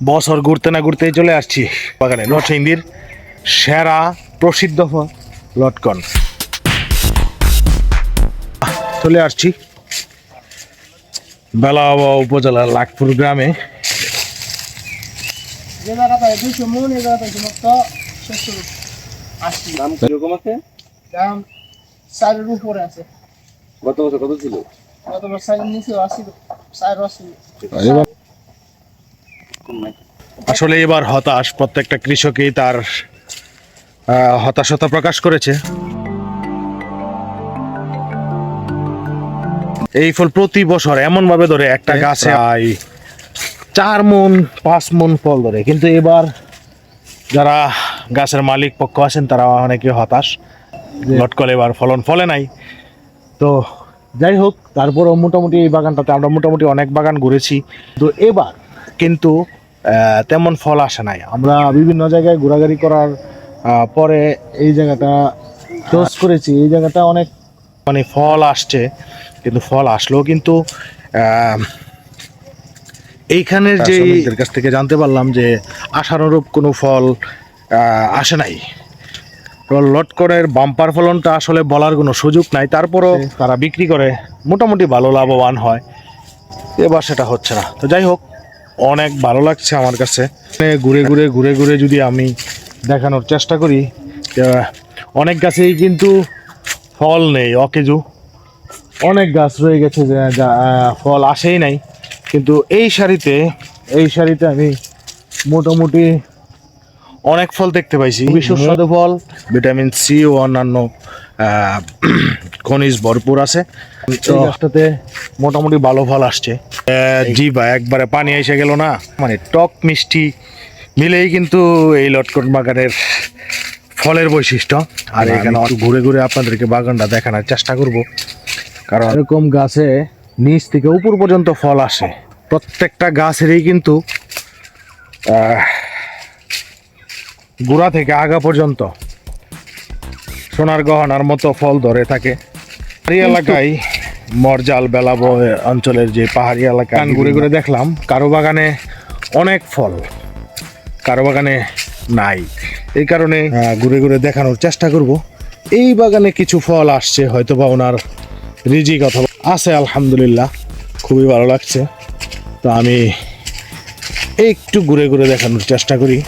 বছর ঘুরতে না ঘুরতেই চলে আসছি বাগানে, নরসিংদীর সেরা প্রসিদ্ধ লটকন। চলে আসছি বেলাওয়া উপজেলার লাখপুর গ্রামে। জায়গাটা দুইশো মন এই জায়গাটা মাত্র ষষ্ঠ আশি দাম কীরকম আছে দাম চারের উপরে আছে গত বছর কত ছিল গতবার চারের নিচে আশি চার আশি আসলে এবার হতাশ। প্রত্যেকটা কৃষকই তার হতাশতা প্রকাশ করেছে। এই ফল প্রতি বছর এমন ভাবে ধরে একটা গাছে আই চার মন পাঁচ মন ফল ধরে। কিন্তু এবার যারা গাছের মালিক পক্ষ আছেন তারা অনেকে হতাশ লটকল এবার ফলন ফলে নাই। তো যাই হোক তারপরও মোটামুটি এই বাগানটাতে আমরা মোটামুটি অনেক বাগান ঘুরেছি। তো এবার কিন্তু তেমন ফল আসে নাই। আমরা বিভিন্ন জায়গায় ঘোরাঘুরি করার পরে এই জায়গাটা চোজ করেছি। এই জায়গাটা অনেক মানে ফল আসছে কিন্তু ফল আসলেও কিন্তু এইখানের যে কাছ থেকে জানতে পারলাম যে আশানুরূপ কোনো ফল আসে নাই। তো লটকনের বাম্পার ফলনটা আসলে বলার কোনো সুযোগ নাই। তারপরও তারা বিক্রি করে মোটামুটি ভালো লাভবান হয়। এবার সেটা হচ্ছে না। তো যাই হোক অনেক ভালো লাগছে আমার কাছে। ঘুরে ঘুরে ঘুরে ঘুরে যদি আমি দেখানোর চেষ্টা করি অনেক গাছেই কিন্তু ফল নেই অকেজু। অনেক গাছ রয়ে গেছে যে ফল আসেই নাই। কিন্তু এই শাড়িতে এই শাড়িতে আমি মোটামুটি অনেক ফল দেখতে পাইছি। সুস্বাদু ফল। ভিটামিন সি ও অন্যান্য খনিজ ভরপুর আছে। এই গাছটাতে মোটামুটি ভালো ফল আসছে। জি ভাই একবারে পানি এসে গেল না? মানে টক মিষ্টি মিলেই কিন্তু এই লটকট বাগানের ফলের বৈশিষ্ট্য। আর এখানে ঘুরে ঘুরে আপনাদেরকে বাগানটা দেখানোর চেষ্টা করব। কারণ এরকম গাছে নিচ থেকে উপর পর্যন্ত ফল আসে। প্রত্যেকটা গাছেরই কিন্তু গোড়া থেকে আগা পর্যন্ত সোনার গহনার মতো ফল ধরে থাকে। এই এলাকায় মরজাল বেলাব অঞ্চলের যে পাহাড়ি এলাকা আমি ঘুরে ঘুরে দেখলাম কারও বাগানে অনেক ফল কারও বাগানে নাই। এই কারণে ঘুরে ঘুরে দেখানোর চেষ্টা করব। এই বাগানে কিছু ফল আসছে হয়তো বা ওনার রিজিক অথবা আছে আলহামদুলিল্লাহ। খুবই ভালো লাগছে। তো আমি একটু ঘুরে ঘুরে দেখানোর চেষ্টা করি।